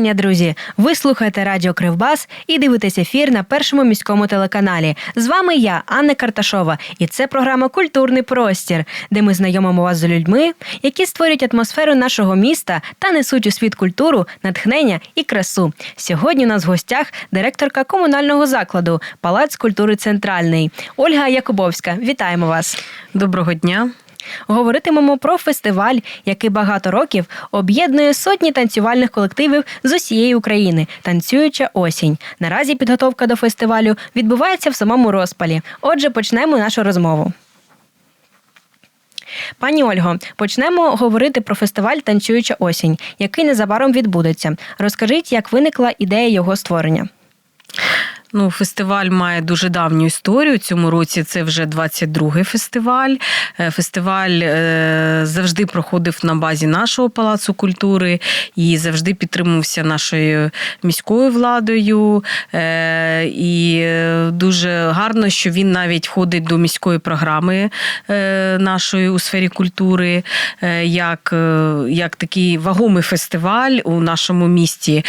Вітання, друзі! Ви слухаєте Радіо Кривбас і дивитесь ефір на першому міському телеканалі. З вами я, Анна Карташова, і це програма Культурний простір, де ми знайомимо вас з людьми, які створюють атмосферу нашого міста та несуть у світ культуру, натхнення і красу. Сьогодні у нас в гостях директорка комунального закладу Палац культури Центральний Ольга Якубовська. Вітаємо вас! Доброго дня. Говоритимемо про фестиваль, який багато років об'єднує сотні танцювальних колективів з усієї України. Танцююча осінь. Наразі підготовка до фестивалю відбувається в самому розпалі. Отже, почнемо нашу розмову. Пані Ольго, почнемо говорити про фестиваль Танцююча осінь, який незабаром відбудеться. Розкажіть, як виникла ідея його створення. Ну, фестиваль має дуже давню історію. Цьому році це вже 22-й фестиваль. Е, Фестиваль е, завжди проходив на базі нашого палацу культури і завжди підтримувався нашою міською владою. Е, І дуже гарно, що він навіть входить до міської програми нашої у сфері культури, як, як такий вагомий фестиваль у нашому місті.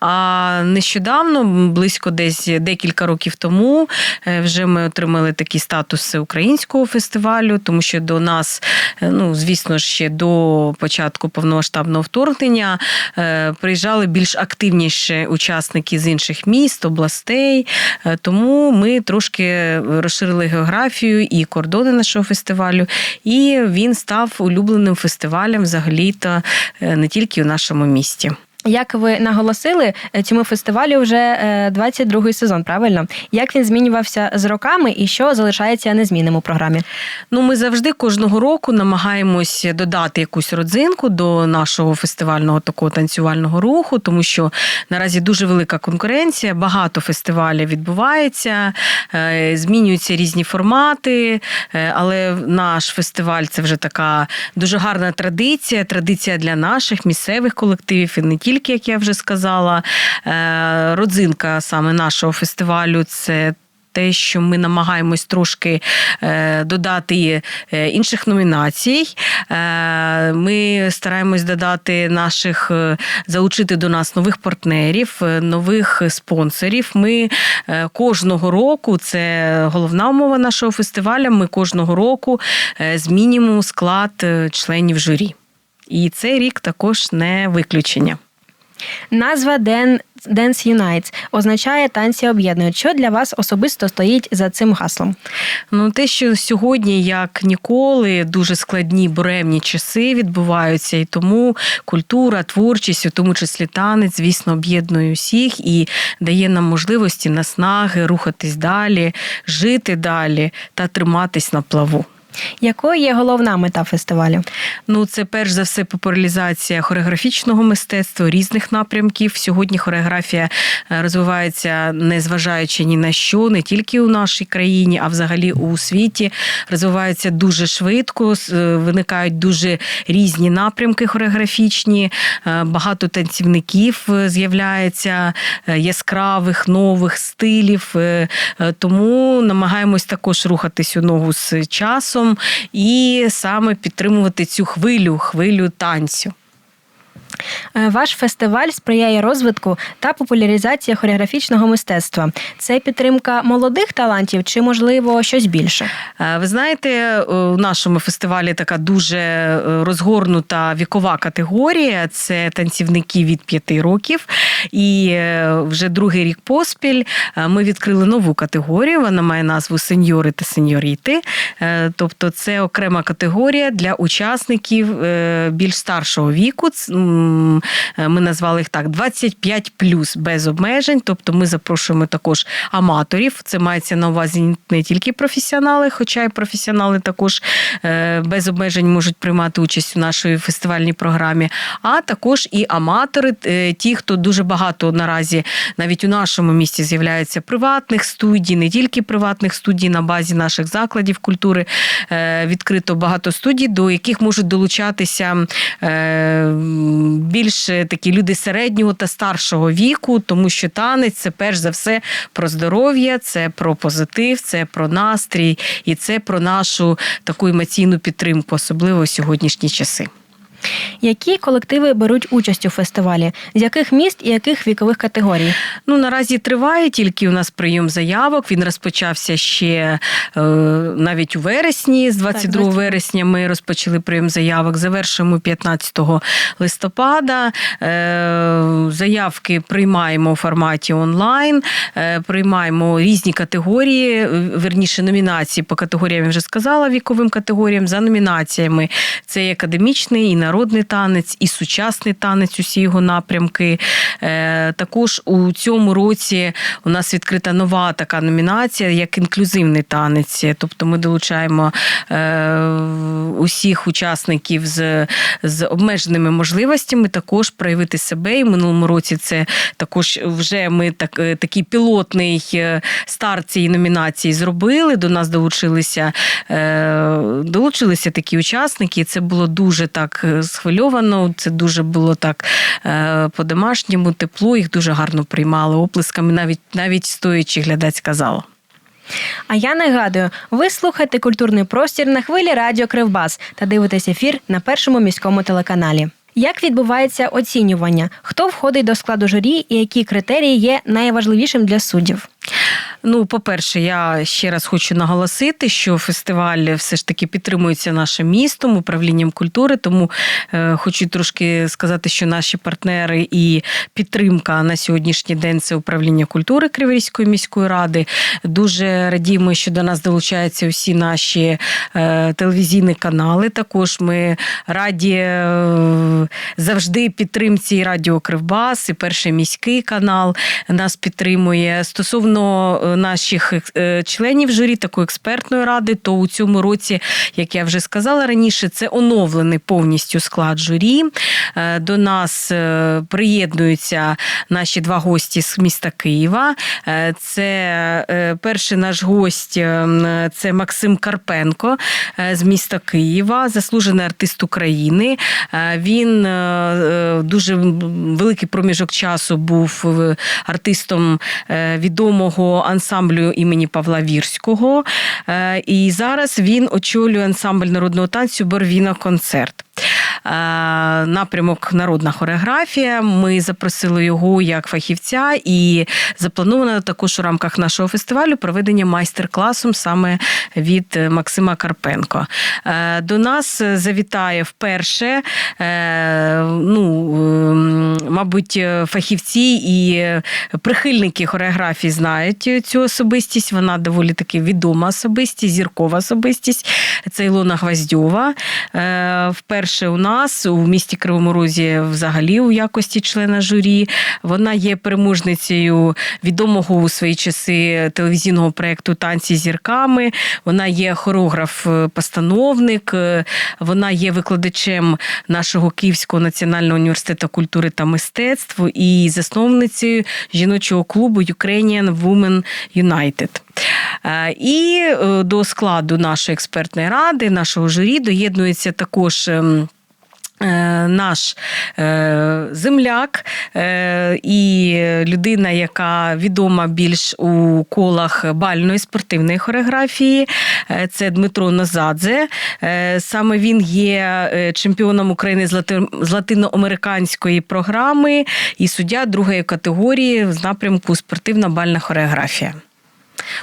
А нещодавно, близько десь декілька років тому, е, вже ми отримали такий статус українського фестивалю, тому що до нас, е, ну звісно ж, ще до початку повномасштабного вторгнення е, приїжджали більш активніші учасники з інших міст, областей. Тому ми трошки розширили географію і кордони нашого фестивалю, і він став улюбленим фестивалем взагалі-то не тільки у нашому місті. Як ви наголосили, е, цьому фестивалю вже е, 22-й сезон, правильно? Як він змінювався з роками і що залишається незмінним у програмі? Ну, ми завжди кожного року намагаємось додати якусь родзинку до нашого фестивального такого танцювального руху, тому що наразі дуже велика конкуренція, багато фестивалів відбувається, е, змінюються різні формати. е, Але наш фестиваль це вже така дуже гарна традиція, традиція для наших місцевих колективів і не тільки, як я вже сказала. Е, Родзинка саме нашого фестивалю це те, що ми намагаємось трошки е, додати е, інших номінацій. Ми стараємось додати наших, залучити до нас нових партнерів, нових спонсорів. Ми кожного року, це головна умова нашого фестивалю. Ми кожного року змінюємо склад членів журі. І цей рік також не виключення. Назва Den Dance Unites означає танці об'єднують. Що для вас особисто стоїть за цим гаслом? Ну, те, що сьогодні, як ніколи, дуже складні буремні часи відбуваються, і тому культура, творчість, у тому числі танець, звісно, об'єднує усіх і дає нам можливості наснаги рухатись далі, жити далі та триматись на плаву. Якою є головна мета фестивалю? Ну, це перш за все популяризація хореографічного мистецтва різних напрямків. Сьогодні хореографія е, розвивається, не зважаючи ні на що, не тільки у нашій країні, а взагалі у світі. Розвивається дуже швидко, е, виникають дуже різні напрямки хореографічні. е, Багато танцівників з'являється яскравих нових стилів. Тому намагаємось також рухатись у ногу з часом і саме підтримувати цю хвилю, хвилю танцю. Е, Ваш фестиваль сприяє розвитку та популяризації хореографічного мистецтва. Це підтримка молодих талантів чи, можливо, щось більше? Е, Ви знаєте, у нашому фестивалі така дуже е, розгорнута вікова категорія. Це танцівники від 5 років. І е, вже другий рік поспіль е, ми відкрили нову категорію. Вона має назву сеньори та сеньоріти. Е, Тобто, це окрема категорія для учасників е, більш старшого віку. Ми назвали їх так: 25 плюс без обмежень. Тобто, ми запрошуємо також аматорів. Це мається на увазі не тільки професіонали, хоча й професіонали також е, без обмежень можуть приймати участь у нашій фестивальній програмі, а також і аматори, е, ті, хто дуже багато наразі навіть у нашому місті з'являється приватних студій, не тільки приватних студій на базі наших закладів культури. Е, Відкрито багато студій, до яких можуть долучатися більше такі люди середнього та старшого віку, тому що танець це перш за все про здоров'я, це про позитив, це про настрій і це про нашу таку емоційну підтримку, особливо в сьогоднішні часи. Які колективи беруть участь у фестивалі? З яких міст і яких вікових категорій? Ну наразі триває тільки у нас прийом заявок. Він розпочався ще е, навіть у вересні. З 22 22. вересня ми розпочали прийом заявок. Завершуємо 15 листопада. Е, заявки приймаємо у форматі онлайн, е, приймаємо різні категорії, е, верніше номінації по категоріям я вже сказала віковим категоріям. За номінаціями це і академічний, і народний танець, і сучасний танець, усі його напрямки. Е, Також у цьому році у нас відкрита нова така номінація, як інклюзивний танець. Тобто ми долучаємо е, усіх учасників з, з обмеженими можливостями також проявити себе. І в минулому році це також вже ми так, е, такий пілотний старт цієї номінації зробили. До нас долучилися, долучилися такі учасники. Це було дуже так схвильовано. Це дуже було так е, по-домашньому, тепло. Їх дуже гарно приймали оплесками, навіть навіть стоячи глядацька зала. А я нагадую, ви слухаєте культурний простір на хвилі Радіо Кривбас та дивитесь ефір на першому міському телеканалі. Як відбувається оцінювання? Хто входить до складу журі і які критерії є найважливішим для суддів? Ну, по-перше, я ще раз хочу наголосити, що фестиваль все ж таки підтримується нашим містом, управлінням культури. Тому е, хочу трошки сказати, що наші партнери і підтримка на сьогоднішній день це управління культури Криворізької міської ради. Дуже радіємо, що до нас долучаються усі наші е, телевізійні канали. Також ми раді е, завжди підтримці Радіо Кривбас і перший міський канал нас підтримує. Стосовно наших е, членів журі такої експертної ради, то у цьому році, як я вже сказала раніше, це оновлений повністю склад журі. Е, До нас е, приєднуються наші два гості з міста Києва. Це перший наш гость це Максим Карпенко з міста Києва, заслужений артист України. Він дуже великий проміжок часу був артистом відомого ансамблю імені Павла Вірського. Е, І зараз він очолює ансамбль народного танцю Борвіна концерт. Е, Напрямок народна хореографія. Ми запросили його як фахівця, і заплановано також у рамках нашого фестивалю проведення майстер-класу саме від Максима Карпенко. Е, До нас завітає вперше, ну, ем, мабуть, фахівці і прихильники хореографії знають цю особистість. Вона доволі таки відома особистість, зіркова особистість. Це Ілона Гвоздьова. Е, Вперше у нас у місті Кривому Розі взагалі у якості члена журі. Вона є переможницею відомого у свої часи телевізійного проєкту Танці зірками. Вона є хореограф-постановник, е, вона є викладачем нашого Київського національного університету культури та мистецтв і засновницею жіночого клубу Ukrainian Women United. Е, І е, до складу нашої експертної ради, нашого журі доєднується також. Е, Наш е, земляк е, і людина, яка відома більш у колах бальної спортивної хореографії, це Дмитро Нозадзе. Саме він є чемпіоном України з латиноамериканської програми і суддя другої категорії з напрямку спортивна бальна хореографія.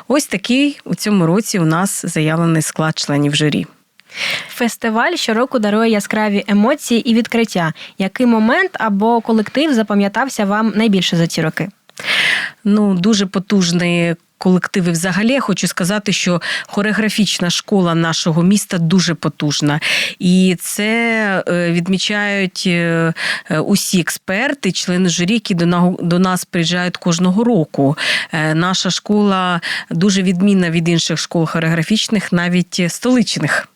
Ось такий у цьому році у нас заявлений склад членів журі. Фестиваль щороку дарує яскраві емоції і відкриття. Який момент або колектив запам'ятався вам найбільше за ці роки? Ну, дуже потужний. Колективи, взагалі, я хочу сказати, що хореографічна школа нашого міста дуже потужна, і це е, відмічають е, е, усі експерти, члени журі, які до на- нас приїжджають кожного року. Наша школа дуже відмінна від інших школ хореографічних, навіть столичних.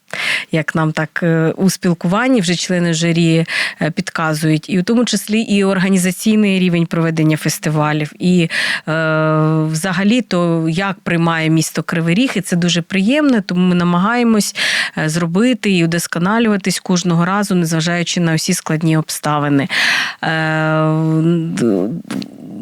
Як нам так е, у спілкуванні вже члени журі е, підказують, і у тому числі і організаційний рівень проведення фестивалів, і е, взагалі то як приймає місто Кривий Ріг, і це дуже приємно, тому ми намагаємось е, зробити і удосконалюватись кожного разу, незважаючи на усі складні обставини. Е,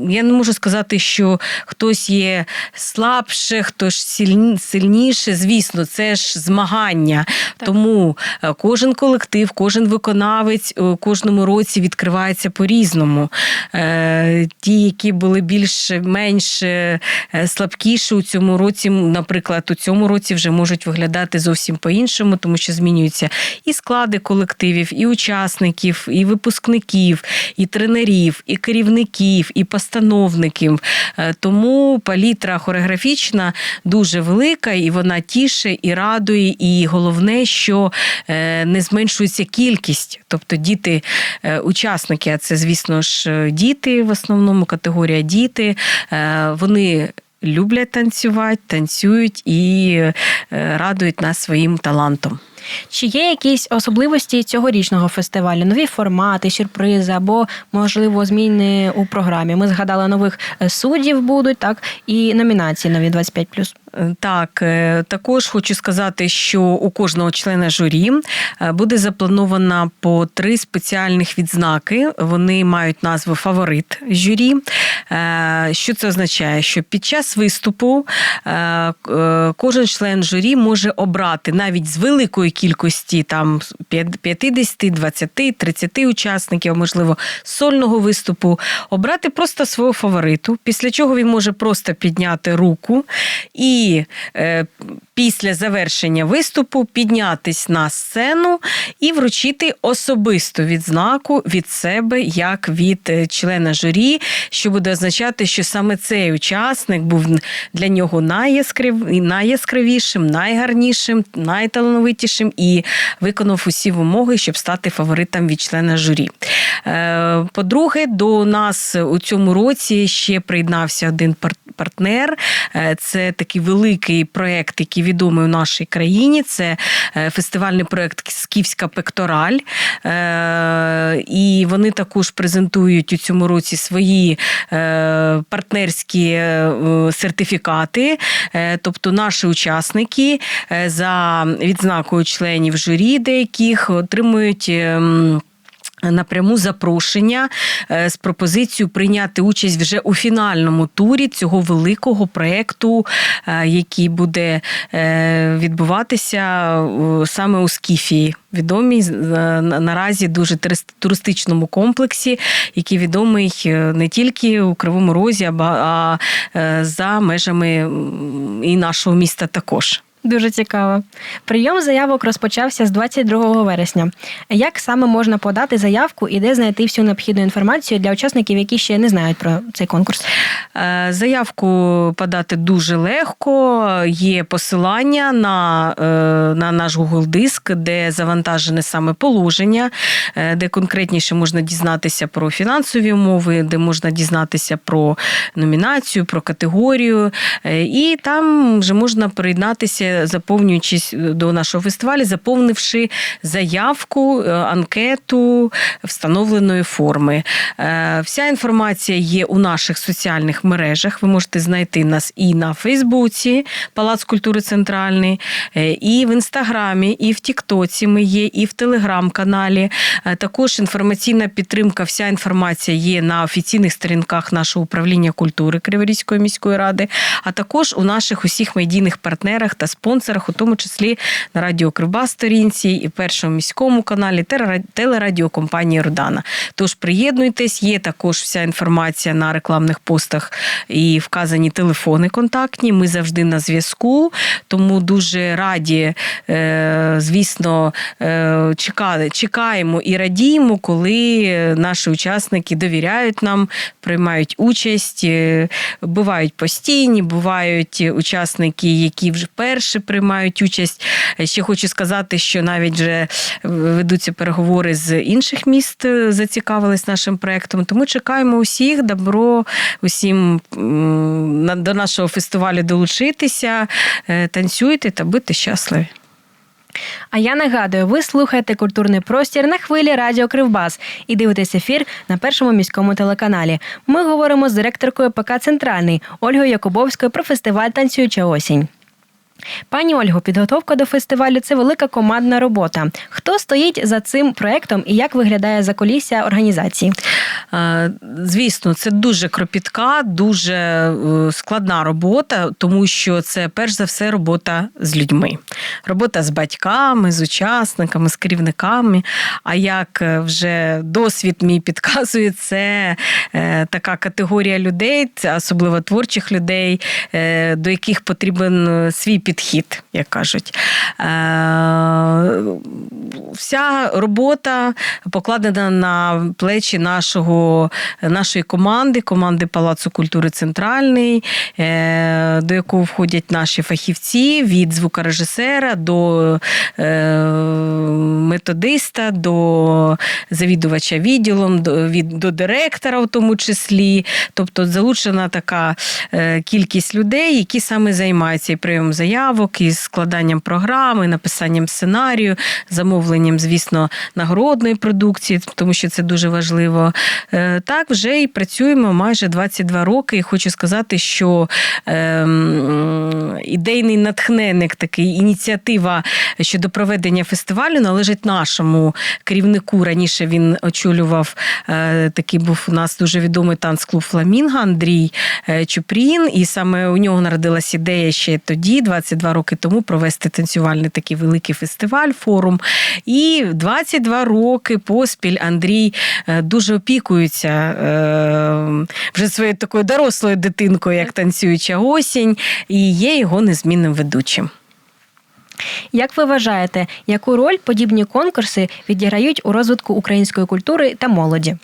я не можу сказати, що хтось є слабше, хтось сильні- сильніше. Звісно, це ж змагання. Так. Тому е, кожен колектив, кожен виконавець у кожному році відкривається по-різному. Е, Ті, які були більш-менш е, слабкіші у цьому році, наприклад, у цьому році вже можуть виглядати зовсім по-іншому, тому що змінюються і склади колективів, і учасників, і випускників, і тренерів, і керівників, і постановників. Е, Тому палітра хореографічна дуже велика, і вона тіше і радує. І головне, що е, не зменшується кількість, тобто діти, е, а це, звісно ж, діти в основному категорія діти. Вони люблять танцювати, танцюють і радують нас своїм талантом. Чи є якісь особливості цьогорічного фестивалю? Нові формати, сюрпризи або, можливо, зміни у програмі? Ми згадали нових е, суддів будуть, так, і номінації нові 25+. Е, Так, е, також хочу сказати, що у кожного члена журі буде заплановано по три спеціальних відзнаки. Вони мають назву фаворит журі. Що це означає? Що під час виступу кожен член журі може обрати навіть з великої кількості там 50, 20, 30 учасників, можливо, сольного виступу, обрати просто свого фавориту, після чого він може просто підняти руку і е, після завершення виступу піднятись на сцену і вручити особисту відзнаку від себе, як від е, члена журі, що буде означати, що саме цей учасник був для нього найяскраві- найяскравішим, найгарнішим, найталановитішим і виконав усі вимоги, щоб стати фаворитом від члена журі. Е, По-друге, до нас у цьому році ще приєднався один партнер. Е, Це такий великий проєкт, який відомий у нашій країні. Це е, фестивальний проєкт Скіфська пектораль. Е, І вони також презентують у цьому році свої е, партнерські сертифікати. Тобто наші учасники за відзнакою членів журі, деяких отримують. Напряму запрошення е, з пропозицією прийняти участь вже у фінальному турі цього великого проєкту, е, який буде е, відбуватися саме у Скіфії, відомій наразі дуже турист- туристичному комплексі, який відомий не тільки у Кривому Розі, а за межами і нашого міста також. Дуже цікаво. Прийом заявок розпочався з 22 вересня. Як саме можна подати заявку і де знайти всю необхідну інформацію для учасників, які ще не знають про цей конкурс? Е, Заявку подати дуже легко. Є посилання на, е, на наш Google диск, де завантажене саме положення, е, де конкретніше можна дізнатися про фінансові умови, де можна дізнатися про номінацію, про категорію. І там вже можна приєднатися, заповнюючись до нашого фестивалю, заповнивши заявку, е, анкету встановленої форми. Е, Вся інформація є у наших соціальних мережах. Ви можете знайти нас і на Фейсбуці, Палац культури Центральний, е, і в Інстаграмі, і в Тіктоці. Ми є, і в Телеграм-каналі. Е, Також інформаційна підтримка, вся інформація є на офіційних сторінках нашого управління культури Криворізької міської ради, а також у наших усіх медійних партнерах та спонсорах, у тому числі на радіо Кривбас сторінці і першому міському каналі телера- телерадіокомпанії Родана. Тож приєднуйтесь, є також вся інформація на рекламних постах і вказані телефони контактні. Ми завжди на зв'язку, тому дуже раді, е, звісно, е, чекаємо і радіємо, коли наші учасники довіряють нам, приймають участь. Е, Бувають постійні, бувають учасники, які вже вперше приймають участь. Ще хочу сказати, що навіть вже ведуться переговори з інших міст, е, зацікавились нашим проектом. Тому чекаємо усіх, добро усім до нашого фестивалю долучитися, е, танцюйте та будьте щасливі. А я нагадую, ви слухаєте культурний простір на хвилі Радіо Кривбас і дивитесь ефір на першому міському телеканалі. Ми говоримо з директоркою ПК Центральний Ольгою Якубовською про фестиваль Танцююча осінь. Пані Ольго, підготовка до фестивалю це велика командна робота. Хто стоїть за цим проектом і як виглядає закулісся організації? Е, Звісно, це дуже кропітка, дуже е, складна робота, тому що це перш за все робота з людьми, робота з батьками, з учасниками, з керівниками. А як е, вже досвід мій підказує, це така категорія людей, особливо творчих людей, до яких потрібен свій підхід, як кажуть. Е, Вся робота покладена на плечі нашого, нашої команди, команди Палацу культури Центральний, е, до якого входять наші фахівці від звукорежисера до е, методиста, до завідувача відділом, до, від, до директора, в тому числі. Тобто залучена така кількість людей, які саме займаються і прийомом заявок, і складанням програми, написанням сценарію, замовленням, звісно, нагородної продукції, тому що це дуже важливо. Е, Так, вже і працюємо майже 22 роки. І хочу сказати, що ем, ідейний натхненник, такий ініціатива щодо проведення фестивалю належить нашому керівнику. Раніше він очолював е, такий був у нас дуже відомий танцклуб Фламінго Андрій е, Чупрін. І саме у нього народилась ідея ще тоді, 22 роки тому, провести танцювальний такий великий фестиваль, форум. І 22 роки поспіль Андрій е, дуже опікується е, вже своєю такою дорослою дитинкою, як танцююча осінь, і є його незмінним ведучим. Як ви вважаєте, яку роль подібні конкурси відіграють у розвитку української культури та молоді?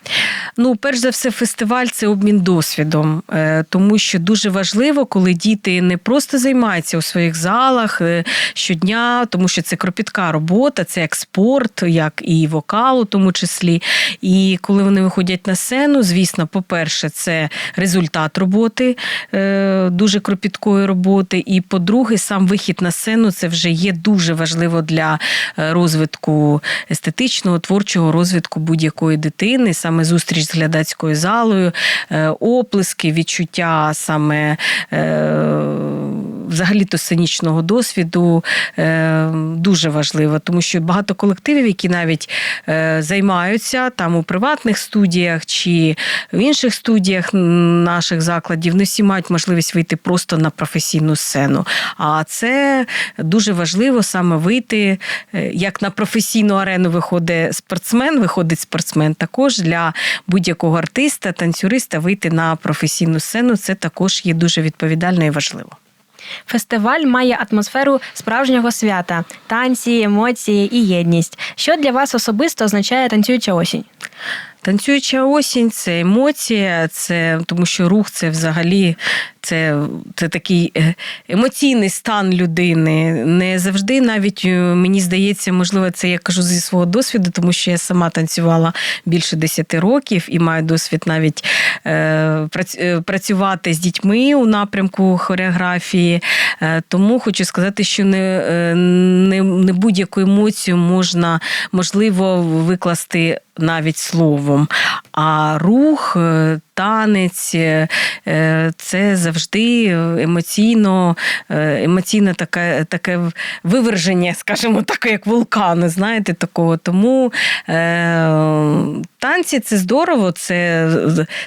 Ну, перш за все, фестиваль це обмін досвідом, е, тому що дуже важливо, коли діти не просто займаються у своїх залах е, щодня, тому що це кропітка робота, це як спорт, як і вокал, у тому числі. І коли вони виходять на сцену, звісно, по-перше, це результат роботи, е, дуже кропіткої роботи. І по-друге, сам вихід на сцену це вже є дуже важливо для е, розвитку естетичного, творчого розвитку будь-якої дитини, саме зустріч з глядацькою залою, е, оплески, відчуття саме е, взагалі-то сценічного досвіду дуже важливо, тому що багато колективів, які навіть займаються там у приватних студіях чи в інших студіях наших закладів, не всі мають можливість вийти просто на професійну сцену. А це дуже важливо саме вийти, е, як на професійну арену виходить спортсмен, виходить спортсмен. Також для будь-якого артиста, танцюриста вийти на професійну сцену це також є дуже відповідально і важливо. Фестиваль має атмосферу справжнього свята, танці, емоції і єдність. Що для вас особисто означає танцююча осінь? Танцююча осінь це емоція, це тому що рух це взагалі це, це такий е, емоційний стан людини. Не завжди навіть е, мені здається, можливо, це я кажу зі свого досвіду, тому що я сама танцювала більше 10 років і маю досвід навіть е, працювати з дітьми у напрямку хореографії. Тому хочу сказати, що не, не, не будь-яку емоцію можна можливо викласти навіть словом. А рух, е, танець е, це завжди емоційно, е, емоційне таке таке виверження, скажімо так, як вулкани, знаєте, такого. Тому танці це здорово, це,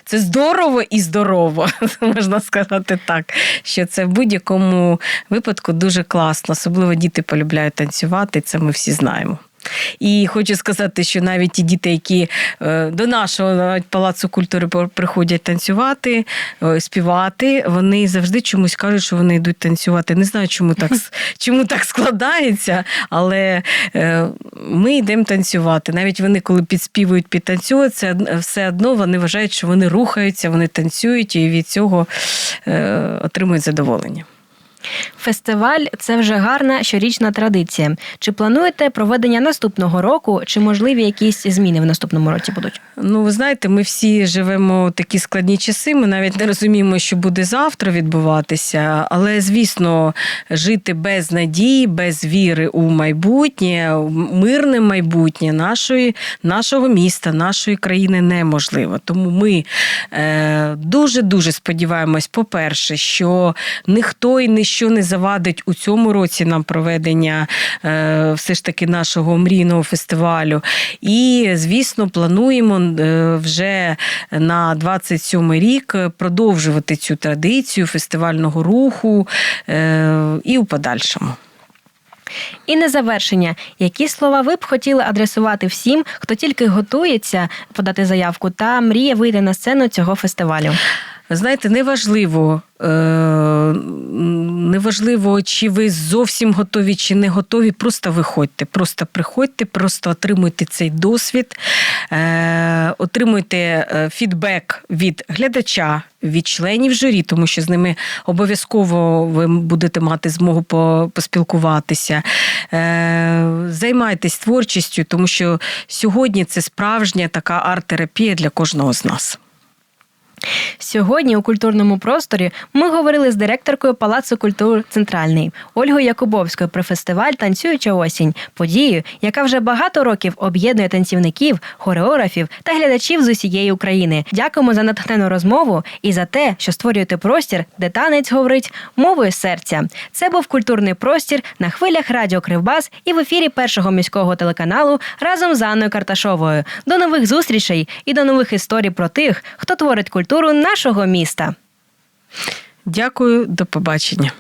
це здорово і здорово, можна сказати так. Що це в будь-якому випадку дуже класно. Особливо діти полюбляють танцювати, це ми всі знаємо. І хочу сказати, що навіть ті діти, які е, до нашого палацу культури приходять танцювати, е, співати, вони завжди чомусь кажуть, що вони йдуть танцювати. Не знаю, чому так чому так складається, але е, ми йдемо танцювати. Навіть вони, коли підспівують, підтанцюють, це все одно вони вважають, що вони рухаються, вони танцюють і від цього отримують задоволення. Фестиваль це вже гарна щорічна традиція. Чи плануєте проведення наступного року, чи можливі якісь зміни в наступному році будуть? Ну, ви знаєте, ми всі живемо в такі складні часи. Ми навіть не розуміємо, що буде завтра відбуватися. Але, звісно, жити без надії, без віри у майбутнє, мирне майбутнє нашої, нашого міста, нашої країни неможливо. Тому ми дуже дуже сподіваємось, по-перше, що ніхто і ніщо ніщо не завадить у цьому році нам проведення е, все ж таки нашого мрійного фестивалю. І, звісно, плануємо е, вже на 27 рік продовжувати цю традицію фестивального руху е, і у подальшому. І на завершення, які слова ви б хотіли адресувати всім, хто тільки готується подати заявку та мріє вийти на сцену цього фестивалю? Знаєте, неважливо, е, неважливо, чи ви зовсім готові, чи не готові. Просто виходьте, просто приходьте, просто отримуйте цей досвід, е, отримуйте е, фідбек від глядача, від членів журі, тому що з ними обов'язково ви будете мати змогу поспілкуватися. Е, Займайтесь творчістю, тому що сьогодні це справжня така арт-терапія для кожного з нас. Сьогодні у культурному просторі ми говорили з директоркою Палацу культур Центральний Ольгою Якубовською про фестиваль Танцююча осінь, подію, яка вже багато років об'єднує танцівників, хореографів та глядачів з усієї України. Дякуємо за натхнену розмову і за те, що створюєте простір, де танець говорить мовою серця. Це був культурний простір на хвилях Радіо Кривбас і в ефірі першого міського телеканалу разом з Анною Карташовою. До нових зустрічей і до нових історій про тих, хто творить культуру нашого міста. Дякую, до побачення.